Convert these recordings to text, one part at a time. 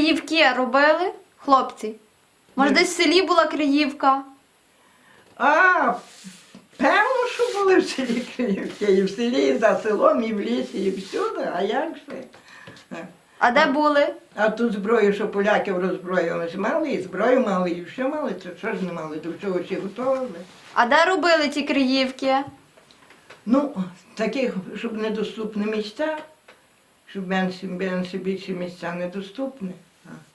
Криївки робили, хлопці? Може, десь в селі була Криївка? А, певно, що були в селі Київки, і в селі, і за селом, і в лісі, і всюди, а як же? А де були? А ту зброю, що поляків роззброїли, ж мали, і зброю мали, і все мали, то що ж не мали, до всього всі готовили. А де робили ті Криївки? Ну, таких, щоб недоступні місця, щоб менші, менші більші місця недоступні.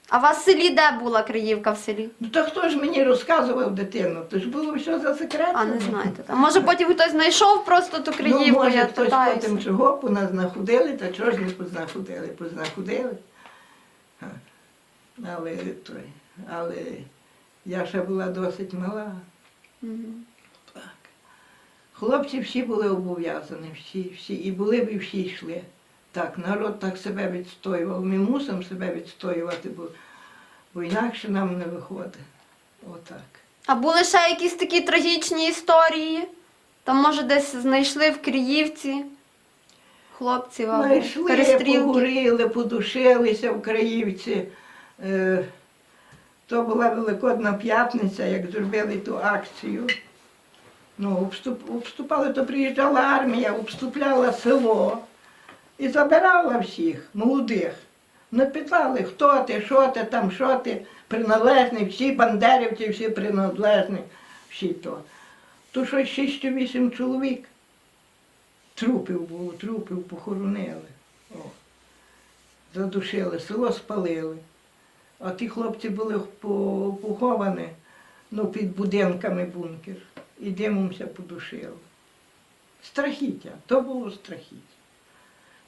А у вас в селі де була Криївка в селі? Ну то хто ж мені розказував дитину? То ж було все за секретом. А не знаєте. А може потім хтось знайшов просто ту Криївку, Ну, може, я хтось питаюся. потім чого познаходили, та чого ж не познаходили, познаходили. Але, той, але я ще була досить мала. Так. Хлопці всі були обов'язані, всі, всі, і були б і всі йшли. Так, народ так себе відстоював. Ми мусимо себе відстоювати, бо, бо інакше нам не виходить. Отак. А були ще якісь такі трагічні історії? Там, може, десь знайшли в Криївці хлопців або Знайшли, перестрілки. погоріли, подушилися в Краївці. Е, то була Великодна п'ятниця, як зробили ту акцію. Ну, обступ, обступали, то приїжджала армія, обступляла село і забирала всіх молодих. Не питали, хто ти, що ти там, що ти, приналежний, всі бандерівці, всі приналежні, всі то. То щось 6 чи 8 чоловік. Трупів було, трупів похоронили. О. Задушили, село спалили. А ті хлопці були поховані ну, під будинками бункер. І димомся подушили. Страхіття, то було страхіття.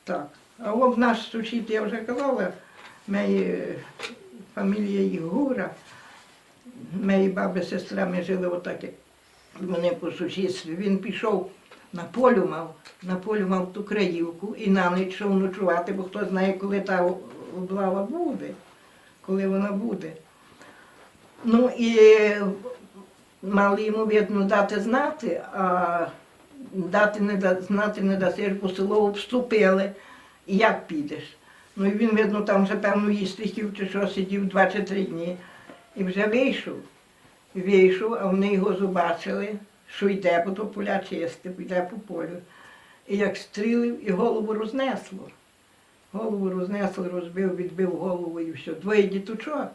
Так. А от наш сусід, я вже казала, моя фамілія Ігура, моєї баби, сестра, ми жили отак, як мене по сусідстві. Він пішов на полю мав, на полю мав ту краївку і на ніч йшов ночувати, бо хто знає, коли та облава буде, коли вона буде. Ну і мали йому, видно, дати знати, а дати не да, знати не дасиш, бо село обступили. І як підеш? Ну і він, видно, там вже певно їсти чи що, сидів два чи три дні. І вже вийшов. Вийшов, а вони його побачили, що йде, бо то поля чисте, йде по полю. І як стрілив, і голову рознесло. Голову рознесло, розбив, відбив голову і все. Двоє діточок.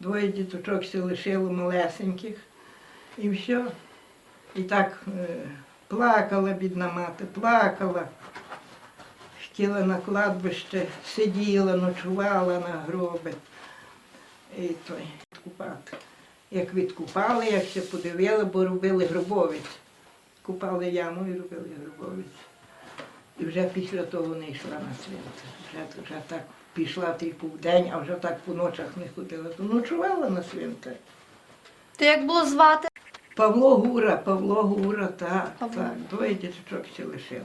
Двоє діточок все лишило малесеньких. І все. І так е, плакала бідна мати, плакала. Хотіла на кладбище, сиділа, ночувала на гроби. І той відкупати. Як відкупали, як ще подивили, бо робили гробовець. Купали яму і робили гробовець. І вже після того не йшла на свято. Вже, вже так пішла типу в день, а вже так по ночах не ходила. То ночувала на свято. То як було звати? Павло Гура, Павло Гура, так, Павло. так. Двоє діточок ще лишив.